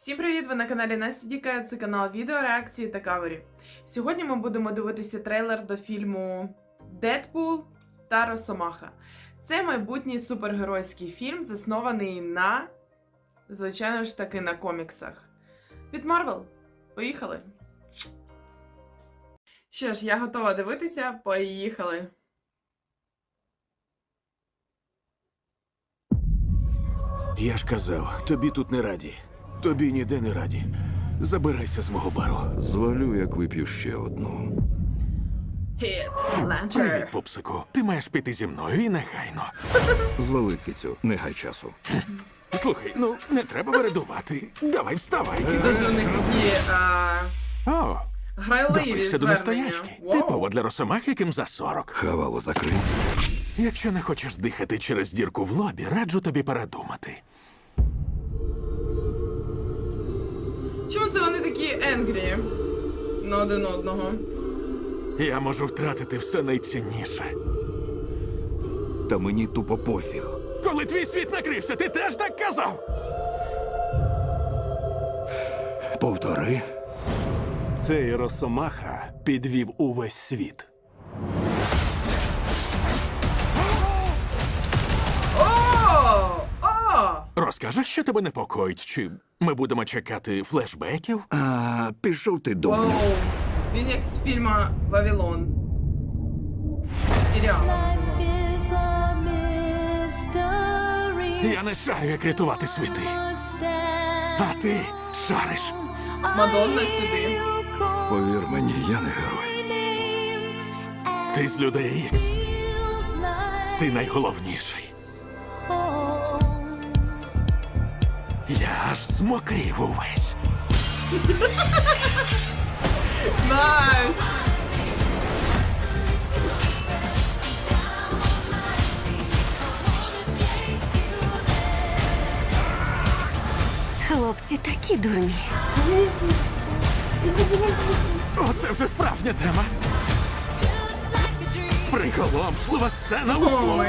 Всім привіт! Ви на каналі Настя Діка, це канал відеореакції та кавері. Сьогодні ми будемо дивитися трейлер до фільму Дедпул та Росомаха. Це майбутній супергеройський фільм, заснований на, звичайно ж таки, на коміксах. Від Марвел. Поїхали! Що ж, я готова дивитися. Поїхали! Я ж казав, тобі тут не раді. Тобі ніде не раді. Забирайся з мого бару. Звалю, як вип'ю ще одну. Hit Привіт, Launcher. пупсику. Ти маєш піти зі мною і негайно. Звали кицю, не гай часу. Слухай, ну не треба вередувати. Давай вставай. Дуже у них такі а, О, грайливі добився до звернення. настояшки. Вау. Типово для росомах, яким за 40. Хавало закрий. Якщо не хочеш дихати через дірку в лобі, раджу тобі передумати. Чому це вони такі енгрі на один одного? Я можу втратити все найцінніше. Та мені тупо пофіг. Коли твій світ накрився, ти теж так казав. Повтори. Цей Росомаха підвів увесь світ. О! Розкажеш, що тебе непокоїть, чи ми будемо чекати флешбеків? А, пішов ти дурню. Воу! Він як з фільму Вавилон. Серіал. Я не шарю, як рятувати світи. А ти шариш. Мадонна сюди. Повір мені, я не герой. Ти з людей Ікс. Ти найголовніший. Я аж змокрів увесь. Найс! Хлопці такі дурні. Оце вже справжня тема. Приголомшлива сцена у слово.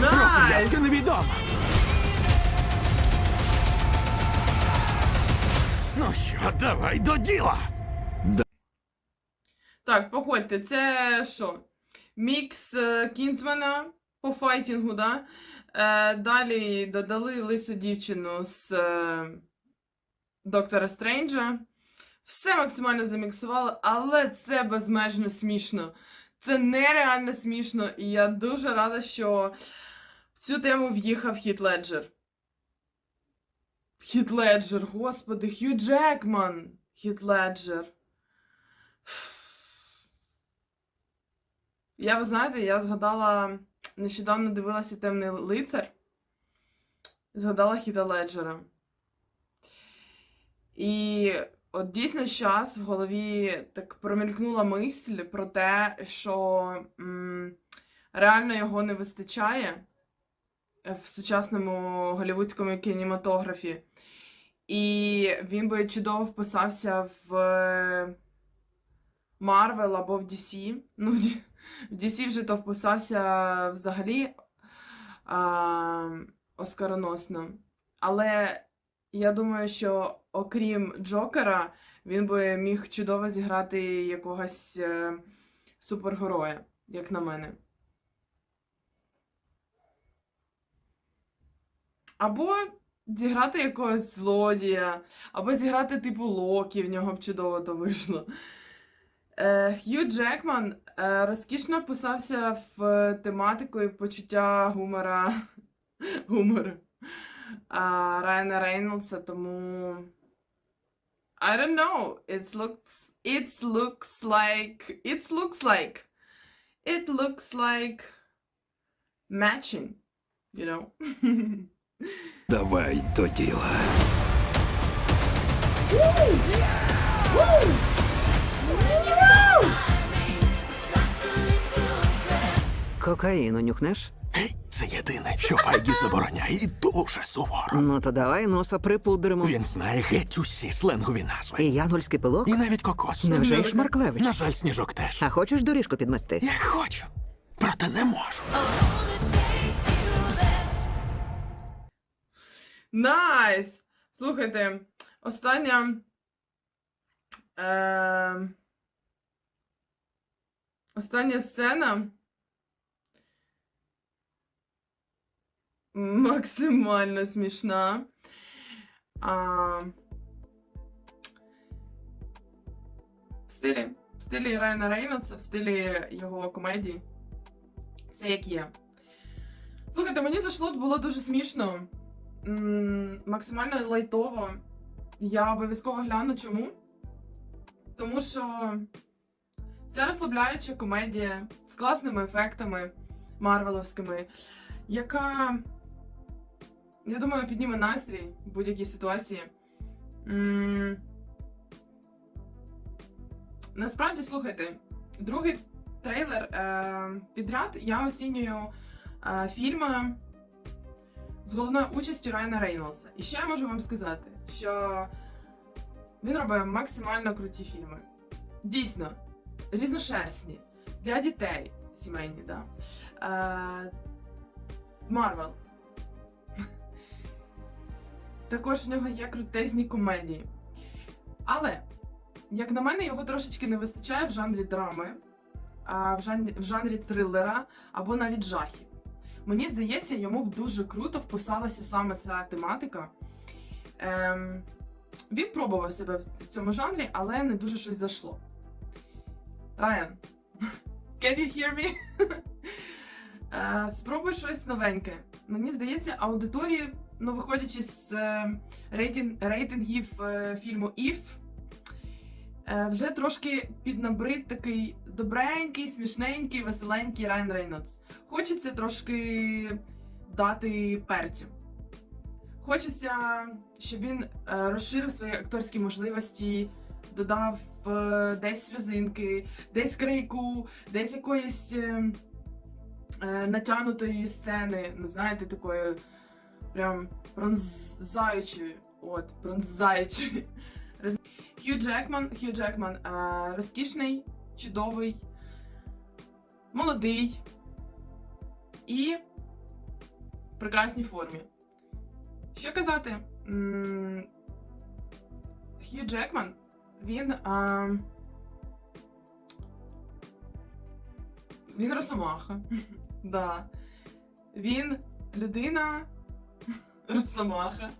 Розв'язка невідома. Ну що, давай до діла. Так, походьте, це що? Мікс е, Кінзмена по файтінгу, да? Е, далі додали лису дівчину з е, Доктора Стрейнджа. Все максимально заміксували, але це безмежно смішно. Це нереально смішно, і я дуже рада, що в цю тему в'їхав Хіт Леджер. Хіт Леджер, господи, Хью Джекман. Хіт Леджер. Я, ви знаєте, я згадала, нещодавно дивилася темний лицар. Згадала Хіта Леджера. І от дійсно зараз в голові так промелькнула мисль про те, що м, реально його не вистачає в сучасному голівудському кінематографі. І він би чудово вписався в Марвел або в DC. Ну, в DC вже то вписався взагалі а, оскароносно. Але я думаю, що окрім Джокера, він би міг чудово зіграти якогось е, супергероя, як на мене. Або зіграти якогось злодія, або зіграти типу Локі, в нього б чудово то вийшло. Е, Хью Джекман е, розкішно вписався в тематику і в почуття гумора гумору Райана Рейнольдса, тому. I don't know. It looks it looks like it looks like it looks like matching, you know. Давай до діла. Кокаїну нюхнеш? Це єдине, що Файгі забороняє і дуже суворо. Ну то давай носа припудримо. Він знає геть усі сленгові назви. І янгольський пилок? І навіть кокос. Невже й Шмарклевич? На жаль, сніжок теж. А хочеш доріжку підмести? Я хочу, проте не можу. Найс! Слухайте, остання. Е, остання сцена. Максимально смішна. А, в стилі, в стилі Райана Рейнольдса, в стилі його комедії. Все як є. Слухайте, мені зайшло, було дуже смішно. Максимально лайтово. Я обов'язково гляну чому. Тому що це розслабляюча комедія з класними ефектами марвеловськими, яка, я думаю, підніме настрій в будь-якій ситуації. Насправді, слухайте, другий трейлер е, підряд я оцінюю е, фільми з головною участю Райана Рейнолдса. І ще я можу вам сказати, що він робить максимально круті фільми. Дійсно, різношерстні, для дітей сімейні, да. Е, Марвел. Також в нього є крутезні комедії. Але, як на мене, його трошечки не вистачає в жанрі драми, в жанрі, в жанрі трилера або навіть жахів. Мені здається, йому б дуже круто вписалася саме ця тематика. Ем, він пробував себе в цьому жанрі, але не дуже щось зайшло. Райан, can you hear me? Е, Спробуй щось новеньке. Мені здається, аудиторії, ну, виходячи з е, рейтинг, рейтингів е, фільму If, вже трошки піднабрид такий добренький, смішненький, веселенький Райан Рейнольдс. Хочеться трошки дати перцю. Хочеться, щоб він е, розширив свої акторські можливості, додав е, десь сльозинки, десь крику, десь якоїсь е, е, натягнутої сцени, ну знаєте, такої прям пронзаючої. От, пронзаючої. Хью Джекман, Хью Джекман розкішний, чудовий, молодий і в прекрасній формі. Що казати? Хью Джекман, він. А, він росомаха. да. Він людина росомаха.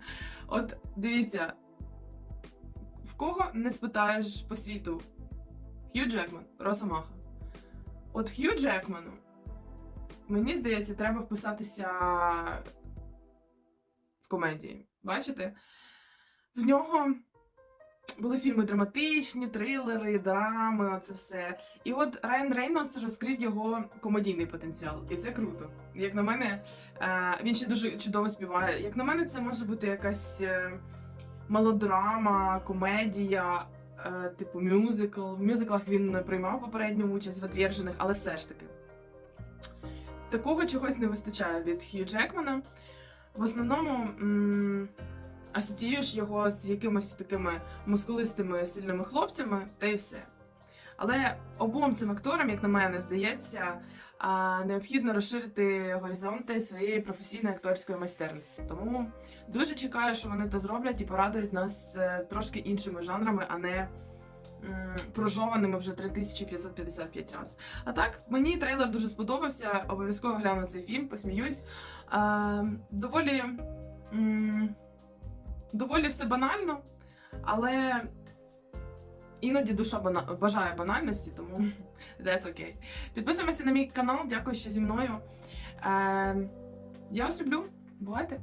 От дивіться, в кого не спитаєш по світу? Хью Джекман, росомаха. От Хью Джекману, мені здається, треба вписатися в комедії. Бачите? В нього були фільми драматичні, трилери, драми, оце все. І от Райан Рейнольдс розкрив його комедійний потенціал. І це круто. Як на мене, е, він ще дуже чудово співає. Як на мене, це може бути якась е, мелодрама, комедія, е, типу мюзикл. В мюзиклах він не приймав попередню участь в «Отвержених», але все ж таки. Такого чогось не вистачає від Хью Джекмана. В основному м- асоціюєш його з якимись такими мускулистими сильними хлопцями, та й все. Але обом цим акторам, як на мене, здається, необхідно розширити горизонти своєї професійної акторської майстерності. Тому дуже чекаю, що вони то зроблять і порадують нас е, трошки іншими жанрами, а не прожованими вже 3555 разів. А так, мені трейлер дуже сподобався. Обов'язково гляну цей фільм, посміюсь. Доволі, доволі все банально, але іноді душа бажає банальності, тому that's okay. Підписуємося на мій канал, дякую, що зі мною. Е, я вас люблю. Бувайте!